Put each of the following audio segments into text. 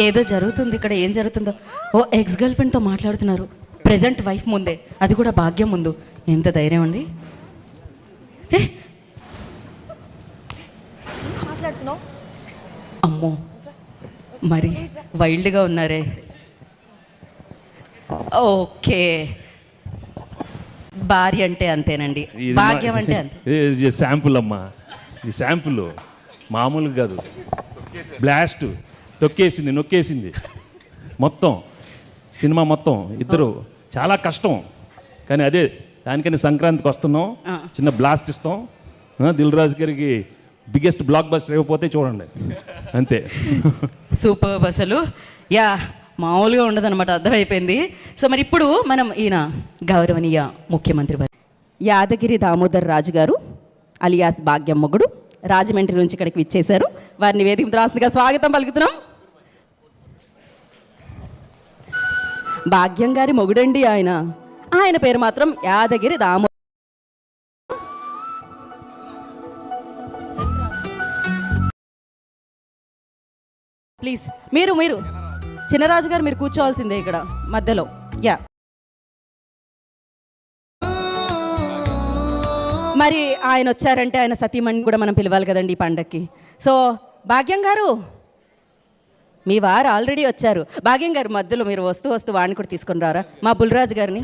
ఏదో జరుగుతుంది ఇక్కడ ఏం జరుగుతుందో. ఓ ఎక్స్ గర్ల్ ఫ్రెండ్తో మాట్లాడుతున్నారు. ప్రెజెంట్ వైఫ్ ముందే. అది కూడా భాగ్యం ముందు. ఎంత ధైర్యం మాట్లాడుతున్నావు? అమ్మో. మరి వైల్డ్గా ఉన్నారే. ఓకే. భార్య అంటే అంతేనండి. భాగ్యం అంటే అంతే. శాంపుల్ అమ్మా. ఇది శాంపుల్ మామూలుగా కాదు. బ్లాస్ట్ తొక్కేసింది నొక్కేసింది. మొత్తం సినిమా మొత్తం ఇద్దరు. చాలా కష్టం. కానీ అదే దానికని సంక్రాంతికి వస్తున్నాం. చిన్న బ్లాస్ట్ ఇస్తాం. దిల్ రాజు గారికి బిగ్గెస్ట్ బ్లాక్ బస్టర్ ఇవ్వకపోతే చూడండి. అంతే. సూపర్ అసలు. యా మామూలుగా ఉండదన్నమాట అర్థమైపోయింది. సో మరి ఇప్పుడు మనం ఈయన గౌరవనీయ ముఖ్యమంత్రి వారు యాదగిరి దామోదర్ రాజు గారు అలియాస్ భాగ్యం మొగుడు రాజమండ్రి నుంచి ఇక్కడికి విచ్చేశారు. వారిని వేదిక రాసుగా స్వాగతం పలుకుతున్నాం. భాగ్యం గారి మొగుడండి ఆయన. ఆయన పేరు మాత్రం యాదగిరి దామో ప్లీజ్ మీరు మీరు. చిన్నరాజు గారు మీరు కూర్చోవాల్సిందే ఇక్కడ మధ్యలో. యా. మరి ఆయన వచ్చారంటే ఆయన సతీమణి కూడా మనం పిలవాలి కదండి ఈ పండక్కి. సో భాగ్యం గారు. మీ వారు ఆల్రెడీ వచ్చారు. భాగ్యం గారు మధ్యలో మీరు వస్తూ వస్తూ వాడిని కూడా తీసుకుని రారా? మా బుల్రాజు గారిని?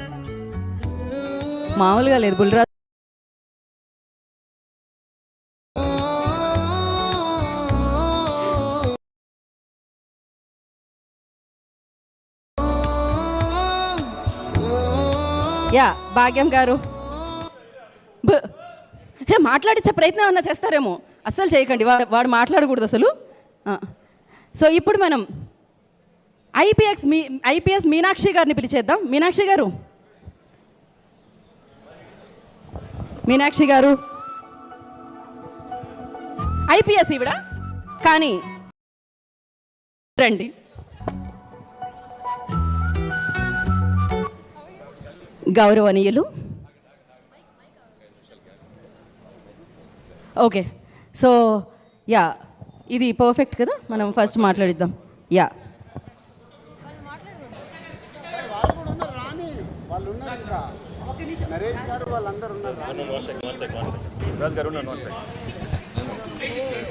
మామూలుగా లేదు బుల్రాజు యా భాగ్యం గారు. బ- మాట్లాడించే ప్రయత్నం ఏమన్నా చేస్తారేమో? అస్సలు చేయకండి వాడు వాడు మాట్లాడకూడదు అసలు. సో ఇప్పుడు మనం ఐపీఎస్ మీ ఐపీఎస్ మీనాక్షి గారిని పిలిచేద్దాం. మీనాక్షి గారు. మీనాక్షి గారు. ఐపీఎస్ ఈవిడ. కానీ రండి. గౌరవనీయులు. ఓకే. So yeah. ఇది పర్ఫెక్ట్ కదా మనం ఫస్ట్ మాట్లాడిద్దాం యా రాజు గారు ఉన్నాను, one second.